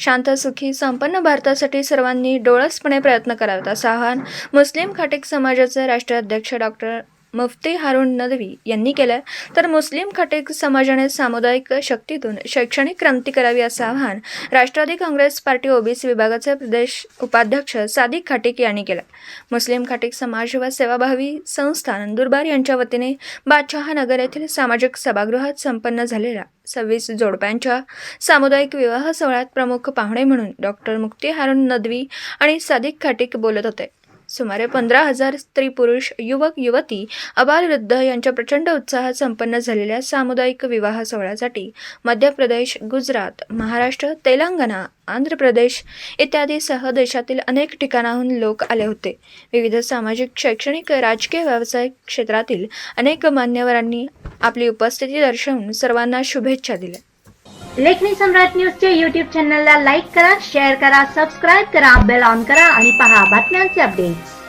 शांत सुखी संपन्न भारतासाठी सर्वांनी डोळसपणे प्रयत्न करावेत असं आवाहन मुस्लिम खाटेक समाजाचे राष्ट्राध्यक्ष डॉक्टर मुफ्ती हारून नदवी यांनी केलं. तर मुस्लिम खाटेक समाजाने सामुदायिक शक्तीतून शैक्षणिक क्रांती करावी असं आवाहन राष्ट्रवादी काँग्रेस पार्टी ओबीसी विभागाचे प्रदेश उपाध्यक्ष सादिक खाटेक यांनी केलं. मुस्लिम खाटेक समाज व सेवाभावी संस्था नंदुरबार यांच्या वतीने बादशहा नगर येथील सामाजिक सभागृहात संपन्न झालेला सव्वीस जोडप्यांच्या सामुदायिक विवाह सोहळ्यात प्रमुख पाहुणे म्हणून डॉक्टर मुक्ती हारून नदवी आणि सादिक खाटिक बोलत होते. सुमारे पंधरा हजार स्त्री पुरुष युवक युवती अबालवृद्ध यांच्या प्रचंड उत्साहात संपन्न झालेल्या सामुदायिक विवाह सोहळ्यासाठी मध्य प्रदेश गुजरात महाराष्ट्र तेलंगणा आंध्र प्रदेश इत्यादीसह देशातील अनेक ठिकाणाहून लोक आले होते. विविध सामाजिक शैक्षणिक राजकीय व्यावसायिक क्षेत्रातील अनेक मान्यवरांनी आपली उपस्थिती दर्शवून सर्वांना शुभेच्छा दिल्या. लेखनी सम्राट न्यूजच्या युट्यूब चॅनलला लाईक करा शेअर करा सबस्क्राईब करा बेल ऑन करा आणि पहा बातम्यांचे अपडेट्स